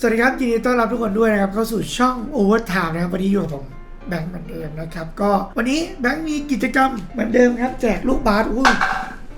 สวัสดีครับยินดีต้อนรับทุกคนด้วยนะครับเข้าสู่ช่อง Overtime นะครับวันนี้อยู่กับผมแบงค์เหมือนเดิมนะครับ ก็วันนี้แบงค์มีกิจกรรมเหมือนเดิมครับ แจกลูกบาสอุ้ย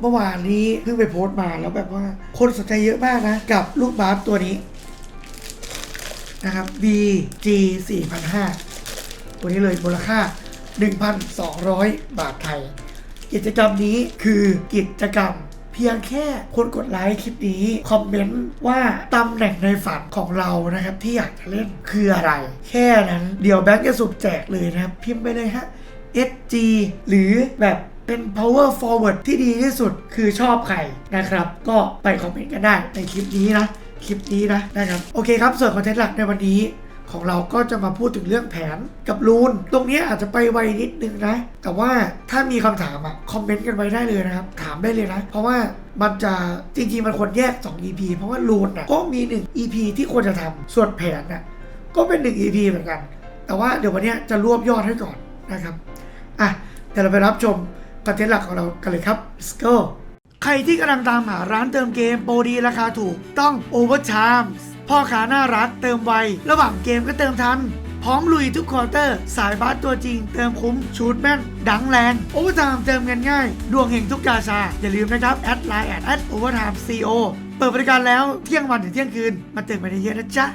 เมื่อวานนี้เพิ่งไปโพสต์มาแล้วแบบว่าคนสนใจเยอะมากนะ กับลูกบาสตัวนี้นะครับ BG 4005ตัวนี้เลยมูลค่า 1,200 บาทไทย กิจกรรมนี้คือกิจกรรม เพียงแค่คนกดไลค์คลิปนี้ คอมเมนต์ว่าตำแหน่งในฝันของเรานะครับ ที่อยากจะเล่นคืออะไร แค่นั้นเดี๋ยวแบงค์จะสุ่มแจกเลยนะครับ พิมพ์ไปเลยฮะ SG หรือแบบเป็น power forward ที่ดีที่สุดคือชอบใครนะครับ ก็ไปคอมเมนต์กันได้ในคลิปนี้นะ คลิปนี้นะนะครับ โอเคครับ ส่วนคอนเทนต์หลักในวันนี้ ของเราก็จะมาพูดถึงเรื่องแผนกับรูน ตรงนี้อาจจะไปไวนิดนึงนะ แต่ว่าถ้ามีคำถามอะคอมเมนต์กันไว้ได้เลยนะครับ ถามได้เลยนะ เพราะว่ามันจะจริงๆมันควรแยก 2 EP เพราะว่ารูนอะก็มี 1 EP ที่ควรจะทำส่วนแผนอะก็เป็น 1 EP เหมือนกัน แต่ว่าเดี๋ยววันนี้จะรวบยอดให้ก่อนนะครับอะเดี๋ยวเราไปรับชมคอนเทนต์หลักของเรากันเลยครับ let's go ใครที่กำลังตามหาร้านเติมเกมโปรดีราคาถูกต้อง Overtime พ่อค้าหน้ารักเติมไว ระหว่างเกมก็เติมทัน พร้อมลุยทุกควอเตอร์ สายบาสตัวจริง เติมคุ้ม ชูดแม่น ดังแรง โอเวอร์ไทม์เติมเงินง่าย ดวงเฮงทุกกาชา อย่าลืมนะครับ แอดไลน์แอดโอด Overtime CO เปิดบริการแล้วเที่ยงวันถึงเที่ยงคืน มาเติมกันเยอะๆนะจ๊ะ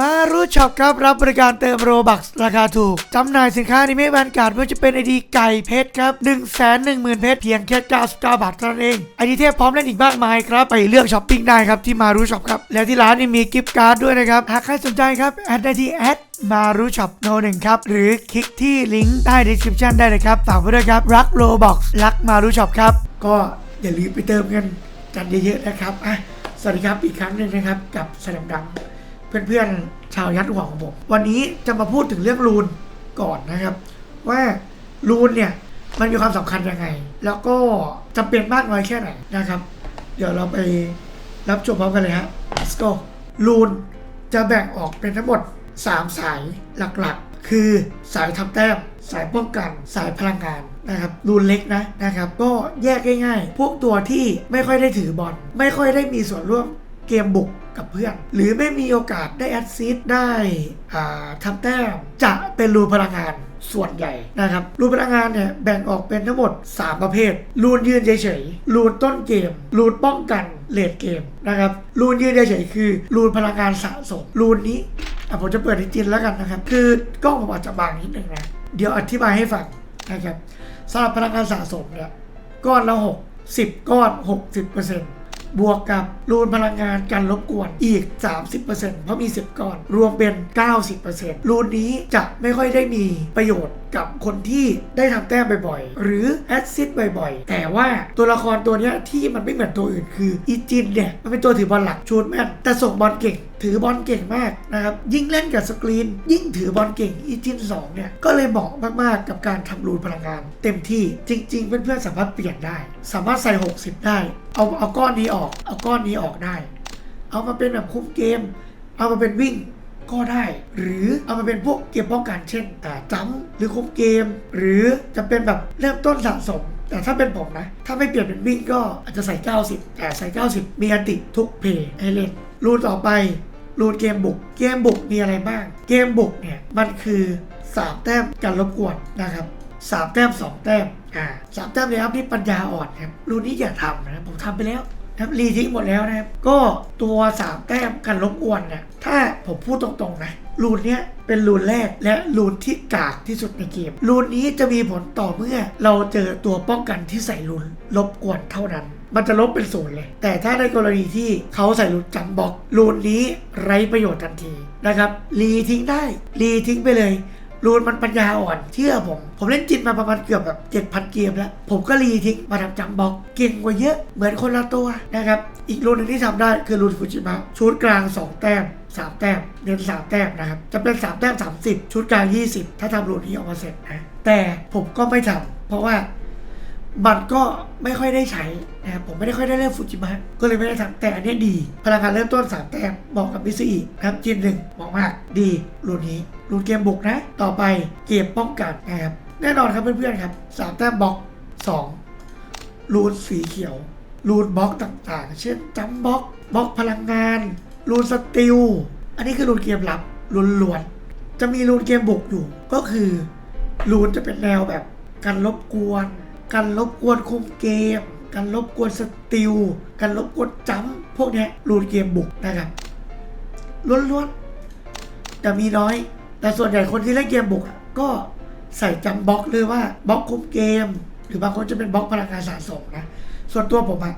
มารู้ช็อปครับรับบริการเติมโรบักราคาถูกจำหน่ายสินค้าในเมฆบันการ์ดไม่ว่าจะเป็นไอดีไก่เพชรครับ 1 1 0 0 0 0 เพชรเพียงแค่99บาทเท่านั้นเองไอดีเทพพร้อมเล่นอีกมากมายครับ ไปเลือกช้อปปิ้งได้ครับที่มารู้ช็อปครับ แล้วที่ร้านนี่มีกิฟต์การ์ดด้วยนะครับ หากใครสนใจครับแอดได้ที่แอดมารู้ช็อปโนหนึ่งครับ หรือคลิกที่ลิงก์ใต้ description ได้เลยครับฝากไว้ด้วยครับรักโรบ็อกรักมารู้ช็อปครับ ก็อย่าลืมไปเติมเงินกันเยอะๆนะครับอะสวัสดีครับอีกครั้งหนึ่งนะครับกับสนามดัง เพื่อนๆชาวยัดหัวของผม วันนี้จะมาพูดถึงเรื่องรูนก่อนนะครับ ว่ารูนเนี่ยมันมีความสำคัญยังไง แล้วก็จำเป็นมากน้อยแค่ไหนนะครับ เดี๋ยวเราไปรับชมพร้อมกันเลยฮะ let's go รูนจะแบ่งออกเป็นทั้งหมด 3 สายหลักๆ คือสายทำแต้ม สายป้องกัน สายพลังงานนะครับรูนเล็กนะนะครับ ก็แยกง่ายๆ พวกตัวที่ไม่ค่อยได้ถือบอลไม่ค่อยได้มีส่วนร่วมเกมบุก กับเพื่อน หรือไม่มีโอกาสได้แอดซิสได้อ่าทำแต้มจะเป็นรูพลังงานส่วนใหญ่นะครับ รูนพลังงานเนี่ยแบ่งออกเป็นทั้งหมด 3 ประเภท รูนยืนเฉยๆรูนต้นเกม รูนป้องกันเลดเกมนะครับ รูนยืนเฉยๆคือ รูนพลังงานสะสม รูนนี้อะผมจะเปิดให้จินแล้วกันนะครับ คือกล้องผมอาจจะบางนิดนึงนะ เดี๋ยวอธิบายให้ฟังนะครับสำหรับพลังงานสะสมเนี่ยก้อนละ6 10 ก้อน 60% บวกกับรูนพลังงานการรบกวนอีก 30%เพราะมี 10 ก้อน รวมเป็น 90%รูนนี้จะไม่ค่อยได้มีประโยชน์กับคนที่ได้ทำแต้มบ่อยๆ หรือแอดซิดบ่อยๆ แต่ว่าตัวละครตัวนี้ที่มันไม่เหมือนตัวอื่นคืออีจินเนี่ย มันเป็นตัวถือบอลหลักชูดแม่นแต่ส่งบอลเก่ง ถือบอลเก่งมากนะครับ ยิ่งเล่นกับสกรีน ยิ่งถือบอลเก่งอีจิน2เนี่ย ก็เลยเหมาะมากๆกับการทำรูนพลังงาน เต็มที่จริง ๆ เพื่อนๆสามารถเปลี่ยนได้ สามารถใส่ 60 ได้ เอาเอาก้อนนี้ออกเอาก้อนนี้ออกได้ เอามาเป็นแบบคุมเกม เอามาเป็นวิ่งก็ได้ หรือเอามาเป็นพวกเกมป้องกันเช่นจัมป์หรือคุมเกม หรือจะเป็นแบบเริ่มต้นสะสมแต่ถ้าเป็นผมนะ ถ้าไม่เปลี่ยนเป็นวิ่งก็อาจจะใส่ 90 แต่ใส่ 90 มีอันติทุกเพย์ให้เล่นรูนต่อไป รูนเกมบุก เกมบุกมีอะไรบ้าง เกมบุกเนี่ยมันคือ3แต้มกันรบกวนนะครับ3แต้ม2แต้มอ่าสามแต้มเลยครับนี่ปัญญาอ่อนครับรูนนี้อย่าทำนะผมทำไปแล้ว นะครับรีทิ้งหมดแล้วนะครับ ก็ตัว 3 แต้มกันรบกวนเนี่ยถ้าผมพูดตรงๆนะรูนเนี้ยเป็นรูนแรกและรูนที่กากที่สุดในเกม รูนนี้จะมีผลต่อเมื่อ เราเจอตัวป้องกันที่ใส่รูนรบกวนเท่านั้น มันจะลบเป็นศูนย์เลย แต่ถ้าในกรณีที่เขาใส่รูนจำบอกรูนนี้ไร้ประโยชน์ทันทีนะครับรีทิ้งได้รีทิ้งไปเลย รูนมันปัญญาอ่อนเชื่อผม ผมเล่นจิตมาประมาณเกือบแบบ7,000เกมแล้ว ผมก็รีทิ้งมาทำจำบล็อกเก่งกว่าเยอะเหมือนคนละตัวนะครับ อีกรูนหนึ่งที่ทำได้คือรูนฟูจิมะชุดกลาง 2 แต้ม3แต้มเน้น3แต้มนะครับ จะเป็น3แต้ม30ชุดกลาง20ถ้าทำรูนนี้ออกมาเสร็จนะแต่ผมก็ไม่ทำเพราะว่า มันก็ไม่ค่อยได้ใช้นะครับผมไม่ได้ค่อยได้เล่นฟูจิมะก็เลยไม่ได้ทำแต่อันนี้ดี พลังงานเริ่มต้น 3 แต้มเหมาะกับมิซูอินะครับจินหนึ่งเหมาะมากดีรุ่นนี้รุ่นเกมบุกนะ ต่อไปเกมป้องกันนะครับแน่นอนครับเพื่อนๆครับ3แต้มบล็อก2รูนสีเขียว รูนบล็อกต่างๆ เช่นจัมบล็อกบล็อกพลังงานรูนสติลอันนี้คือรูนเกมลับรูนล้วนจะมีรูนเกมบุกอยู่ ก็คือรูนจะเป็นแนวแบบการรบกวน การรบกวนคุมเกม การรบกวนสติลการรบกวนจัมพวกเนี้ยรูนเกมบุกนะครับล้วนๆแต่มีน้อย แต่ส่วนใหญ่คนที่เล่นเกมบุกก็ใส่จำบล็อกหรือว่าบล็อกคุมเกม หรือบางคนจะเป็นบล็อกพลังงานสะสมนะส่วนตัวผมอะ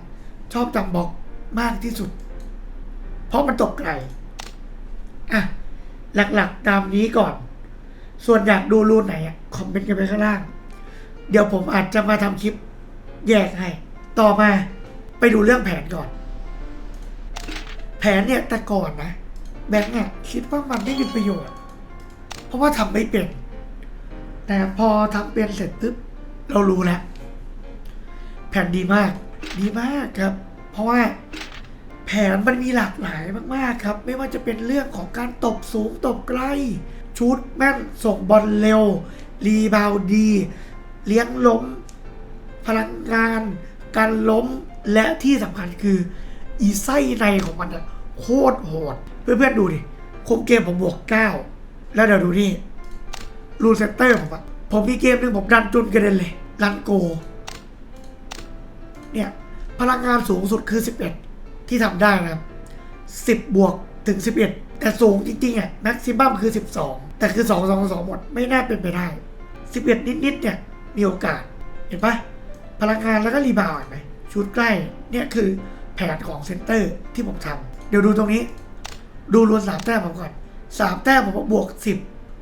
ชอบจำบล็อกมากที่สุด เพราะมันตกไกลอะหลักๆตามนี้ก่อน ส่วนอยากดูรูนไหนอะคอมเมนต์กันไปข้างล่าง เดี๋ยวผมอาจจะมาทำคลิปแยกให้ ต่อมาไปดูเรื่องแผนก่อน แผนเนี่ยแต่ก่อนนะ แบงค์อะคิดว่ามันไม่มีประโยชน์ เพราะว่าทำไม่เป็น แต่พอทำเป็นเสร็จปุ๊บเรารู้แล้วแผนดีมาก ดีมากครับ เพราะว่าแผนมันมีหลากหลายมากๆครับ ไม่ว่าจะเป็นเรื่องของการตบสูงตบใกล้ ชุดแม่นส่งบอลเร็ว รีบาวดี เลี้ยงล้ม พลังงาน การล้มและที่สำคัญคือ อีไส้ในของมันอะโคตรโหด เพื่อนๆดูดิคุมเกมผมบวก9แล้วเดี๋ยวดูนี่รูนเซนเตอร์ผมอะผมมีเกมหนึ่งผมดันจุนกระเด็นเลยรันโก เนี่ย พลังงานสูงสุดคือ 11 ที่ทำได้นะครับ 10 บวกถึง 11 แต่สูงจริงๆอะแม็กซิมัมคือ 12 แต่คือ 2 2 2 หมด ไม่น่าเป็นไปได้ 11 นิด ๆ เนี่ย มีโอกาส เห็นปะพลังงานแล้วก็รีบาวด์เห็นไหมชุดใกล้เนี่ยคือแผนของเซนเตอร์ที่ผมทำเดี๋ยวดูตรงนี้ ดูรวมสามแต้มผมก่อนสามแต้มผมบวกสิบ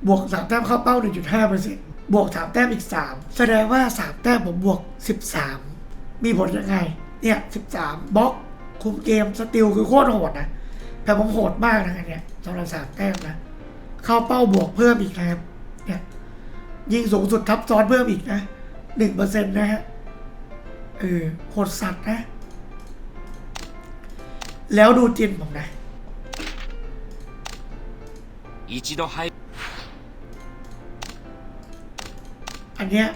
บวกสามแต้มเข้าเป้าหนึ่งจุดห้าเปอร์เซ็นต์บวกสามแต้มอีกสามแสดงว่าสามแต้มผมบวกสิบสามมีผลยังไง เนี่ยสิบสามบล็อกคุมเกมสติลคือโคตรโหดนะแต่ผมโหดมากนะอันเนี่ยสำหรับสามแต้มนะ เข้าเป้าบวกเพิ่มอีกนะครับ ยิงสูงสุดทับซ้อนเพิ่มอีกนะหนึ่งเปอร์เซ็นต์นะฮะเออโหดสัตว์นะ แล้วดูจินผมนะอันเนี้ย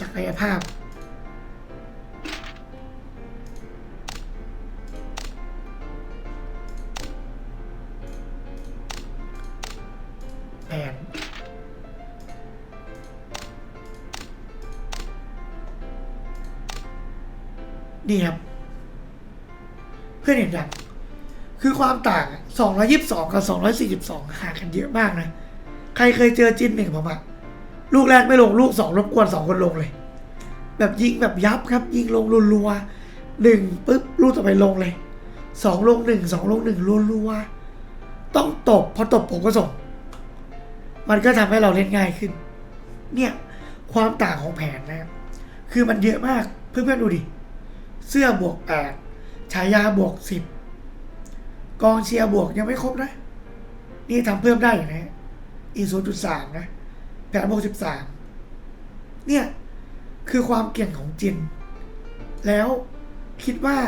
ศักยภาพ นี่ครับ เพื่อนเห็นยังคือความต่างอะ222 กับ 242 ห่างกันเยอะมากนะ ใครเคยเจอจินหนึ่งผมอะลูกแรกไม่ลงลูกสองรบกวนสองคนลงเลย แบบยิงแบบยับครับ ยิงลงรัวๆหนึ่งปุ๊บลูกต่อไปลงเลยสองลงหนึ่งสองลงหนึ่งรัวๆต้องตบพอตบผมก็ส่ง มันก็ทำให้เราเล่นง่ายขึ้น เนี่ย ความต่างของแผนนะครับคือมันเยอะมากเพื่อนๆดูดิ เสื้อบวกแปดฉายาบวกสิบกองเชียร์บวกยังไม่ครบนะ นี่ทำเพิ่มได้อยู่นะอีศูนย์จุดสามนะแผนบวกสิบสามเนี่ยคือความเก่งของจิน แล้วคิดว่า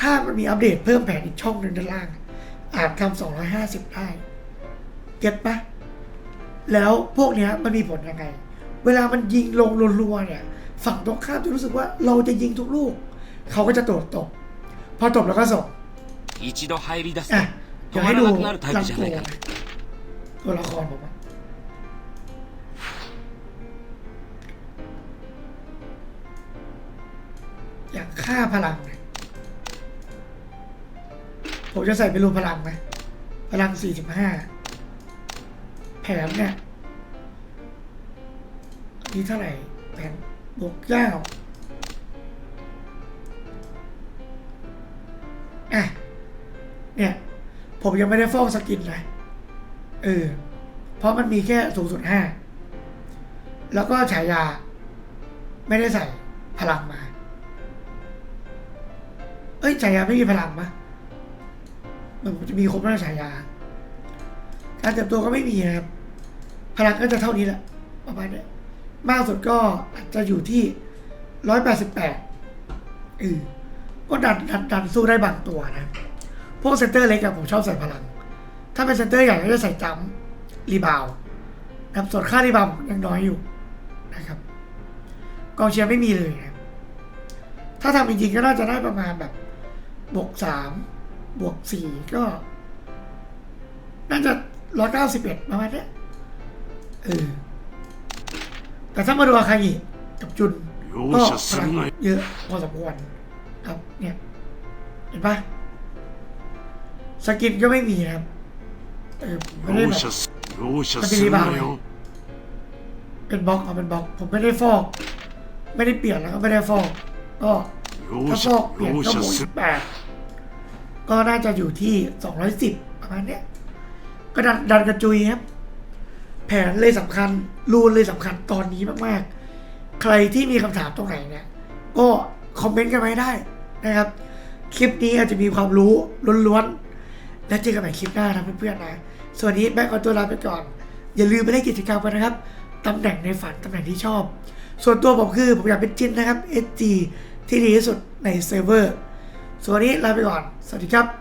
ถ้ามันมีอัปเดตเพิ่มแผนอีกช่องหนึ่งด้านล่าง อาจทำสองร้อยห้าสิบได้ เก็ตปะแล้วพวกเนี้ยมันมีผลยังไง เวลามันยิงลงรัวๆเนี่ย ฝั่งตรงข้ามจะรู้สึกว่าเราจะยิงทุกลูก เขาก็จะตรวจตกพอตบแล้วก็ส่งอะเดี๋ให้ดูลำตัวตัวละครผมอยากฆ่าพลัง ผมจะใส่ไปรูพลังไหมพลังสี่สิบห้าแผนเนี่ยนี่เท่าไหร่แผนบวกย่า ผมยังไม่ได้ฟอกสกินนะเออ เพราะมันมีแค่สูงสุดห้าแล้วก็ฉายา ไม่ได้ใส่พลังมา เอ้ยฉายาไม่มีพลังปะมันจะมีครบแล้วฉายา การเติบโตก็ไม่มีนะครับ พลังก็จะเท่านี้แหละประมาณนี้มากสุดก็อาจจะอยู่ที่ร้อยแปดสิบแปดเออก็ดันดันดันสู้ได้บางตัวนะ พวกเซนเตอร์เล็กอะผมชอบใส่พลัง ถ้าเป็นเซนเตอร์ใหญ่ก็จะใส่จัมรีบาวนะครับส่วนค่ารีบาวยังน้อยอยู่นะครับ กองเชียร์ไม่มีเลยนะถ้าทำจริงๆก็น่าจะได้ประมาณแบบบวกสามบวกสี่ก็น่าจะร้อยเก้าสิบเอ็ดประมาณนี้เออแต่ถ้ามาดูอาคางิกับจุนก็เยอะพอสมควรครับเนี่ย เห็นปะ สกินก็ไม่มีครับเออไม่ได้แบบสกินบางเเป็นบล็อกเอาเป็นบล็อก ผมไม่ได้ฟอก ไม่ได้เปลี่ยนแล้วก็ไม่ได้ฟอก ก็ถ้าฟอกเปลี่ยนก็หมุนแปดก็น่าจะอยู่ที่สองร้อยสิบประมาณเนี้ยก็ดันดันกระจุยครับ แผนเลยสำคัญ รูนเลยสำคัญตอนนี้มากๆ ใครที่มีคำถามตรงไหนเนี่ย ก็คอมเมนต์กันไว้ได้นะครับ คลิปนี้อาจจะมีความรู้ล้วนๆ และเจอกันใหม่คลิปหน้านะเพื่อนๆนะส่วนนี้แบงค์เอตัวลาไปก่อน อย่าลืมไปเล่นกิจกรรมกันนะครับตำแหน่งในฝันตำแหน่งที่ชอบ ส่วนตัวผมคือผมอยากเป็นจินนะครับ SG ที่ดีที่สุดในเซิร์ฟเวอร์ ส่วนนี้ลาไปก่อน สวัสดีครับ